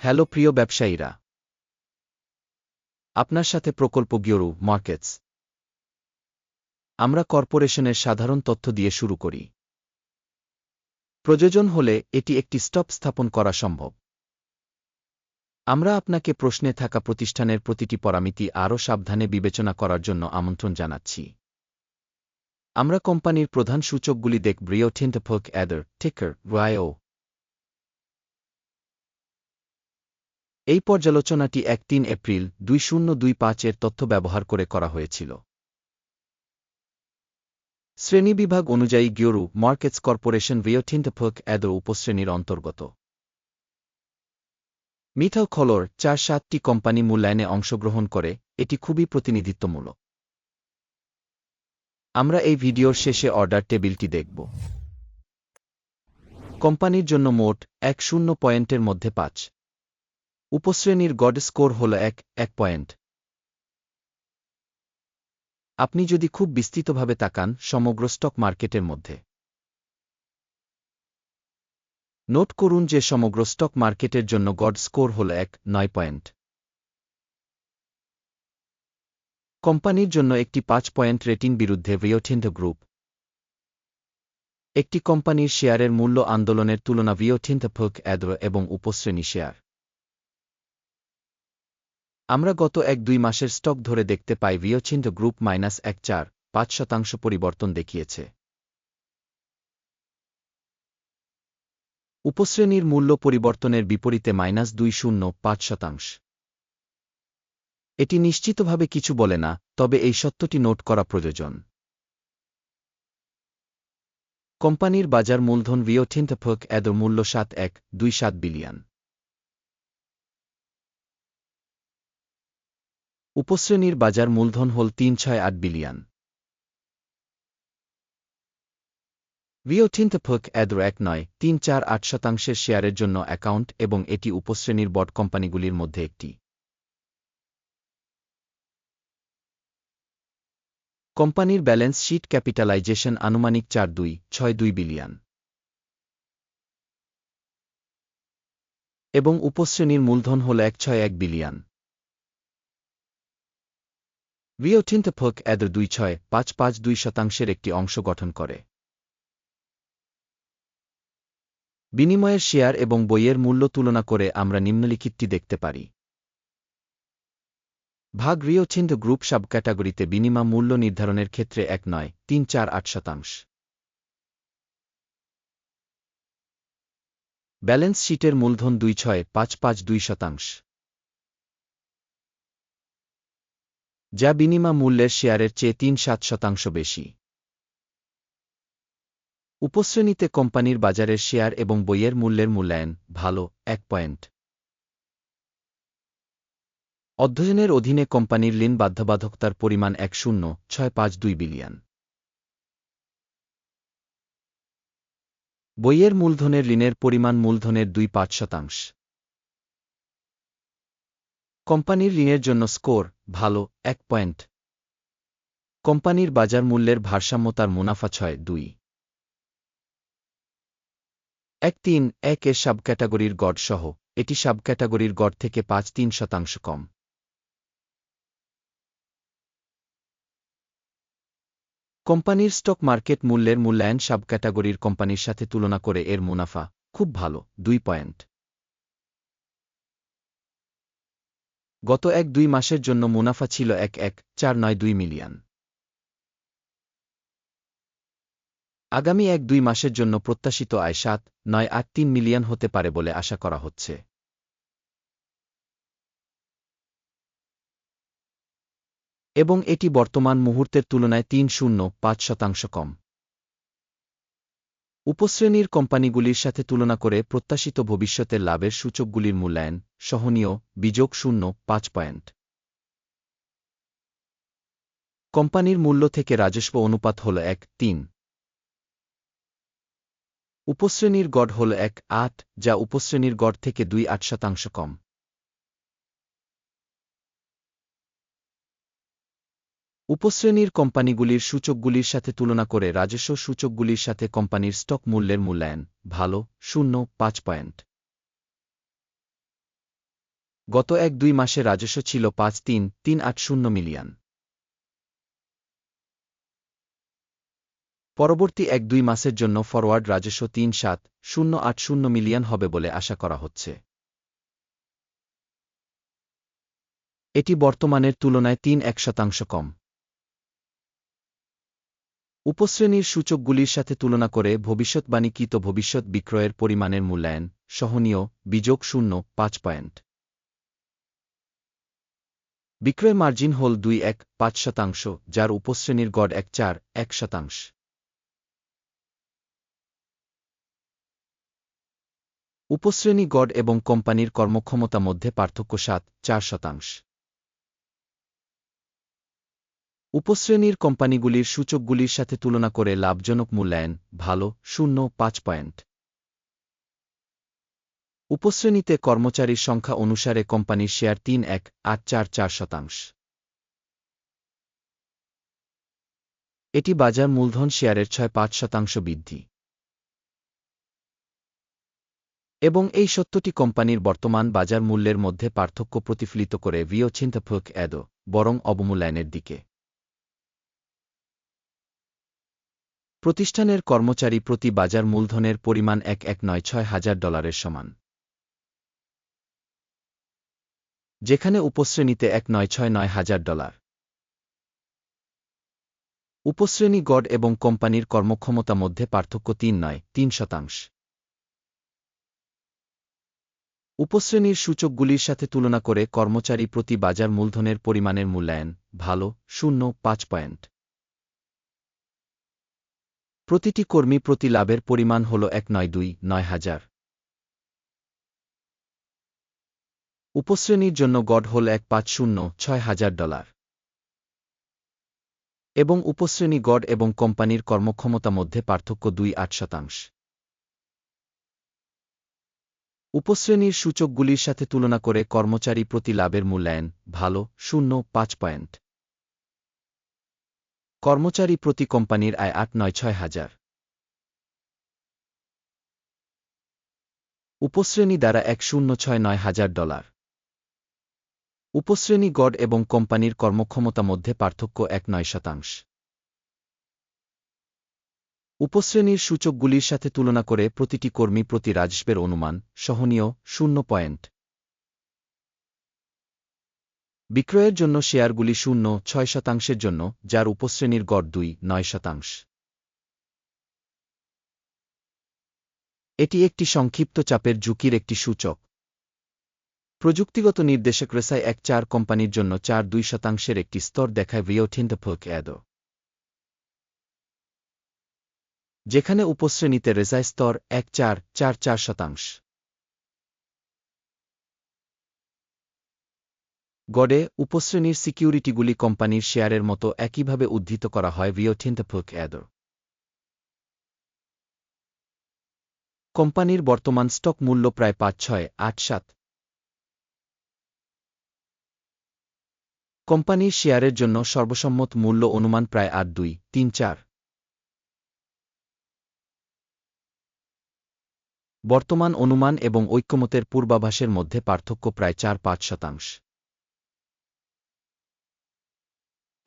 Hello প্রিয় ব্যবসায়ীরা। আপনার সাথে প্রকল্প গিওরু মার্কেটস। আমরা কর্পোরেশনের সাধারণ তথ্য দিয়ে শুরু করি। প্রয়োজন হলে এটি একটি স্টপ স্থাপন করা সম্ভব। আমরা আপনাকে প্রশ্নে থাকা প্রতিষ্ঠানের প্রতিটি পরামিতি আরও সাবধানে বিবেচনা করার জন্য আমন্ত্রণ জানাচ্ছি। আমরা কোম্পানির প্রধান সূচকগুলি দেখব রিওথিন্টফক অ্যাডার টিকার রায়ও এই পর্যালোচনাটি এক তিন এপ্রিল দুই শূন্য দুই পাঁচের তথ্য ব্যবহার করে করা হয়েছিল। শ্রেণীবিভাগ অনুযায়ী গিওরু মার্কেটস কর্পোরেশন ভিওথিন্টফক অ্যাডো উপশ্রেণীর অন্তর্গত। মিথাল খলর চার সাতটি কোম্পানি মূল্যায়নে অংশগ্রহণ করে, এটি খুবই প্রতিনিধিত্বমূলক। আমরা এই ভিডিওর শেষে অর্ডার টেবিলটি দেখব। কোম্পানির জন্য মোট এক শূন্য পয়েন্টের মধ্যে পাঁচ। উপশ্রেণীর গড স্কোর হল এক এক পয়েন্ট। আপনি যদি খুব বিস্তৃতভাবে তাকান সমগ্র স্টক মার্কেটের মধ্যে। নোট করুন যে সমগ্র স্টক মার্কেটের জন্য গড স্কোর হল এক, নয় পয়েন্ট। কোম্পানির জন্য একটি পাঁচ পয়েন্ট রেটিং বিরুদ্ধে ভিওথিন্ড গ্রুপ একটি কোম্পানির শেয়ারের মূল্য আন্দোলনের তুলনা ভিওথিন্থ ফক অ্যাদ্র এবং উপশ্রেণী শেয়ার। আমরা গত এক দুই মাসের স্টক ধরে দেখতে পাই ভিওচিন্ড গ্রুপ মাইনাস এক চার, পাঁচ শতাংশ পরিবর্তন দেখিয়েছে। উপশ্রেণীর মূল্য পরিবর্তনের বিপরীতে মাইনাস দুই শূন্য, পাঁচ শতাংশ। এটি নিশ্চিতভাবে কিছু বলে না, তবে এই সত্যটি নোট করা প্রয়োজন। কোম্পানির বাজার মূলধন ভিওথিন্থফক এদ মূল্য সাত এক, দুই সাত বিলিয়ন। উপশ্রেণীর বাজার মূলধন হল তিন ছয় আট বিলিয়ন। ভিওথিন্থফক এদ্র এক নয়, তিন চার আট শতাংশের শেয়ারের জন্য অ্যাকাউন্ট এবং এটি উপশ্রেণীর বট কোম্পানিগুলির মধ্যে একটি। কোম্পানির ব্যালেন্স শিট ক্যাপিটালাইজেশন আনুমানিক চার দুই, ছয় দুই বিলিয়ন। এবং উপশ্রেণীর মূলধন হল এক ছয় এক বিলিয়ন। ভিওথিন্থফক এদ দুই ছয়, পাঁচ পাঁচ দুই শতাংশের একটি অংশ গঠন করে। বিনিময়ের শেয়ার এবং বইয়ের মূল্য তুলনা করে আমরা নিম্নলিখিতটি দেখতে পারি। ভাগ রিওথিন্দ গ্রুপ সাব ক্যাটাগরিতে বিনিময় মূল্য নির্ধারণের ক্ষেত্রে এক নয়, তিন চার আট শতাংশ। ব্যালেন্স শিটের মূলধন দুই ছয়, পাঁচ পাঁচ দুই শতাংশ। যা বিনিময় মূল্যের শেয়ারের চেয়ে তিন সাত শতাংশ বেশি। উপশ্রেণীতে কোম্পানির বাজারের শেয়ার এবং বইয়ের মূল্যের মূল্যায়ন, ভালো, এক পয়েন্ট। অধ্যয়নের অধীনে কোম্পানির ঋণ বাধ্যবাধকতার পরিমাণ এক শূন্য, ছয় পাঁচ দুই বিলিয়ন। বইয়ের মূলধনের ঋণের পরিমাণ মূলধনের দুই পাঁচ শতাংশ। কোম্পানির ঋণের জন্য স্কোর ভালো, এক পয়েন্ট। কোম্পানির বাজার মূল্যের ভারসাম্যতার মুনাফা ছয়, দুই। এক তিন, এক এর সাবক্যাটাগরির গড় সহ, এটি সাবক্যাটাগরির গড় থেকে পাঁচ, তিন শতাংশ কম। কোম্পানির স্টক মার্কেট মূল্যের মূল্যায়ন সাবক্যাটাগরির কোম্পানির সাথে তুলনা করে এর মুনাফা, খুব ভালো, দুই পয়েন্ট। গত এক দুই মাসের জন্য মুনাফা ছিল এক এক চার নয় দুই মিলিয়ন। আগামী এক দুই মাসের জন্য প্রত্যাশিত আয় সাত নয় আট তিন মিলিয়ন হতে পারে বলে আশা করা হচ্ছে। এবং এটি বর্তমান মুহূর্তের তুলনায় তিন শূন্য পাঁচ শতাংশ কম। উপশ্রেণীর কোম্পানিগুলির সাথে তুলনা করে প্রত্যাশিত ভবিষ্যতের লাভের সূচকগুলির মূল্যায়ন সহনীয়, বিযোগ শূন্য, পাঁচ পয়েন্ট। কোম্পানির মূল্য থেকে রাজস্ব অনুপাত হল এক, তিন। উপশ্রেণীর গড় হল এক, আট, যা উপশ্রেণীর গড় থেকে দুই আট শতাংশ কম। উপশ্রেণীর কোম্পানিগুলির সূচকগুলির সাথে তুলনা করে রাজস্ব সূচকগুলির সাথে কোম্পানির স্টক মূল্যের মূল্যায়ন ভালো, শূন্য, পাঁচ পয়েন্ট। গত এক দুই মাসে রাজস্ব ছিল পাঁচ তিন তিন আট শূন্য মিলিয়ন। পরবর্তী এক দুই মাসের জন্য ফরওয়ার্ড রাজস্ব তিন সাত, শূন্য আট শূন্য মিলিয়ন হবে বলে আশা করা হচ্ছে। এটি বর্তমানের তুলনায় তিন এক শতাংশ কম। উপশ্রেণীর সূচকগুলির সাথে তুলনা করে ভবিষ্যৎবাণীকৃত ভবিষ্যৎ বিক্রয়ের পরিমাণের মূল্যায়ন, সহনীয়, বিযোগ শূন্য, পাঁচ পয়েন্ট। বিক্রয় মার্জিন হল দুই এক পাঁচ শতাংশ, যার উপশ্রেণীর গড় এক চার এক শতাংশ। উপশ্রেণী গড় এবং কোম্পানির কর্মক্ষমতা মধ্যে পার্থক্য সাত চার শতাংশ। উপশ্রেণীর কোম্পানিগুলির সূচকগুলির সাথে তুলনা করে লাভজনক মূল্যায়ন, ভালো, শূন্য, পাঁচ পয়েন্ট। উপশ্রেণীতে কর্মচারীর সংখ্যা অনুসারে কোম্পানির শেয়ার তিন, এক, আট, চার চার শতাংশ। এটি বাজার মূলধন শেয়ারের ছয়, পাঁচ শতাংশ বৃদ্ধি। এবং এই সত্যটি কোম্পানির বর্তমান বাজার মূল্যের মধ্যে পার্থক্য প্রতিফলিত করে, ভিও চিন্তাফুক এদ বরং অবমূল্যায়নের দিকে। প্রতিষ্ঠানের কর্মচারী প্রতি বাজার মূলধনের পরিমাণ এক এক নয় ছয় হাজার ডলারের সমান। যেখানে উপশ্রেণীতে এক নয় ছয় নয় হাজার ডলার। উপশ্রেণী গড় এবং কোম্পানির কর্মক্ষমতা মধ্যে পার্থক্য তিন নয়, তিন শতাংশ। উপশ্রেণীর সূচকগুলির সাথে তুলনা করে কর্মচারী প্রতি বাজার মূলধনের পরিমাণের মূল্যায়ন ভালো, শূন্য, পাঁচ পয়েন্ট। প্রতিটি কর্মী প্রতি লাভের পরিমাণ হল এক নয় দুই নয় হাজার। উপশ্রেণীর জন্য গড় হল এক পাঁচ শূন্য ছয় হাজার ডলার। এবং উপশ্রেণী গড় এবং কোম্পানির কর্মক্ষমতা মধ্যে পার্থক্য দুই আট শতাংশ। উপশ্রেণীর সূচকগুলির সাথে তুলনা করে কর্মচারী প্রতি লাভের মূল্যায়ন ভালো, শূন্য, পাঁচ পয়েন্ট। কর্মচারী প্রতি কোম্পানির আয় আট নয় ছয় হাজার। উপশ্রেণী দ্বারা এক শূন্য ছয় নয় হাজার ডলার। উপশ্রেণী গড় এবং কোম্পানির কর্মক্ষমতা মধ্যে পার্থক্য এক নয় শতাংশ। উপশ্রেণীর সূচকগুলির সাথে তুলনা করে প্রতিটি কর্মী প্রতি রাজস্বের অনুমান, সহনীয়, শূন্য পয়েন্ট। বিক্রয়ের জন্য শেয়ারগুলি শূন্য, ছয় শতাংশের জন্য, যার উপশ্রেণীর গড় দুই, নয় শতাংশ। এটি একটি সংক্ষিপ্ত চাপের ঝুঁকির একটি সূচক। প্রযুক্তিগত নির্দেশক রেসাই এক চার কোম্পানির জন্য চার দুই শতাংশের একটি স্তর দেখায় ভিওথিন্ডফোক অ্যাদ যেখানে উপশ্রেণীতে রেজাই স্তর এক চার চার চার শতাংশ। গডে উপশ্রেণীর সিকিউরিটিগুলি কোম্পানির শেয়ারের মতো একইভাবে উদ্ধৃত করা হয় ভিওথিন্ডফোক অ্যাদ কোম্পানির বর্তমান স্টক মূল্য প্রায় পাঁচ, ছয়, আট, সাত। কোম্পানির শেয়ারের জন্য সর্বসম্মত মূল্য অনুমান প্রায় আট, দুই, তিন, চার। বর্তমান অনুমান এবং ঐক্যমতের পূর্বাভাসের মধ্যে পার্থক্য প্রায় চার, পাঁচ শতাংশ।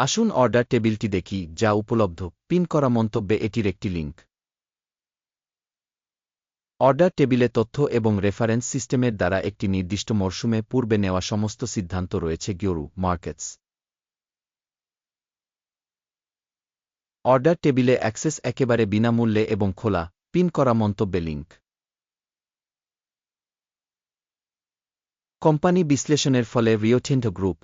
আসুন অর্ডার টেবিলটি দেখি, যা উপলব্ধ। পিন করা মন্তব্যে এটির একটি লিঙ্ক অর্ডার টেবিলে তথ্য এবং রেফারেন্স সিস্টেমের দ্বারা একটি নির্দিষ্ট মরশুমে পূর্বে নেওয়া সমস্ত সিদ্ধান্ত রয়েছে গিওরু মার্কেটস অর্ডার টেবিলে অ্যাক্সেস একেবারে বিনামূল্যে এবং খোলা পিন করা মন্তব্যে লিঙ্ক কোম্পানি বিশ্লেষণের ফলে রিওথিন্ড গ্রুপ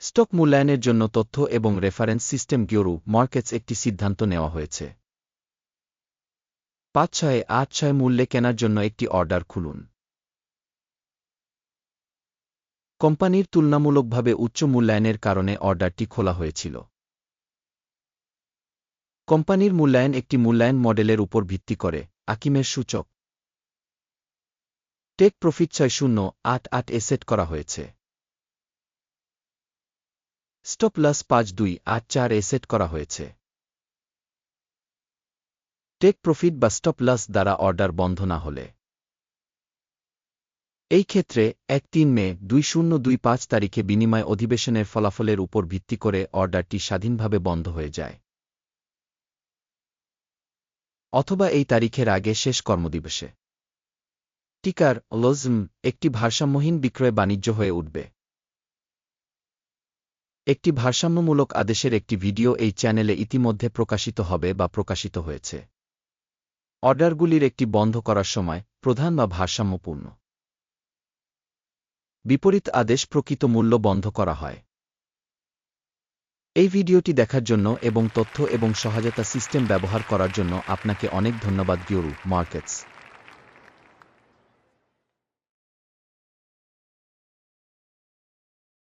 স্টক মূল্যায়নের জন্য তথ্য এবং রেফারেন্স সিস্টেম গিওরু মার্কেটস একটি সিদ্ধান্ত নেওয়া হয়েছে। পাঁচ ছয় আট ছয় মূল্যে কেনার জন্য একটি অর্ডার খুলুন। কোম্পানির তুলনামূলকভাবে উচ্চ মূল্যায়নের কারণে অর্ডারটি খোলা হয়েছিল। কোম্পানির মূল্যায়ন একটি মূল্যায়ন মডেলের উপর ভিত্তি করে, আকিমের সূচক। টেক প্রফিট ছয় শূন্য আট আট এসেট করা হয়েছে। স্টপ লস পাঁচ দুই আট চার এ সেট করা হয়েছে। টেক প্রফিট বা স্টপ লস দ্বারা অর্ডার বন্ধ না হলে। এই ক্ষেত্রে এক তিন মে দুই শূন্য দুই পাঁচ তারিখে বিনিময় অধিবেশনের ফলাফলের উপর ভিত্তি করে অর্ডারটি স্বাধীনভাবে বন্ধ হয়ে যায়। অথবা এই তারিখের আগে শেষ কর্মদিবসে। টিকার, লজম, একটি ভারসাম্যহীন বিক্রয় বাণিজ্য হয়ে উঠবে। একটি ভারসাম্যমূলক আদেশের একটি ভিডিও এই চ্যানেলে ইতিমধ্যে প্রকাশিত হবে বা প্রকাশিত হয়েছে। অর্ডারগুলির একটি বন্ধ করার সময় প্রধান বা ভারসাম্যপূর্ণ। বিপরীত আদেশ প্রকৃত মূল্য বন্ধ করা হয়। এই ভিডিওটি দেখার জন্য এবং তথ্য এবং সহায়তা সিস্টেম ব্যবহার করার জন্য আপনাকে অনেক ধন্যবাদ, গিওরু মার্কেটস।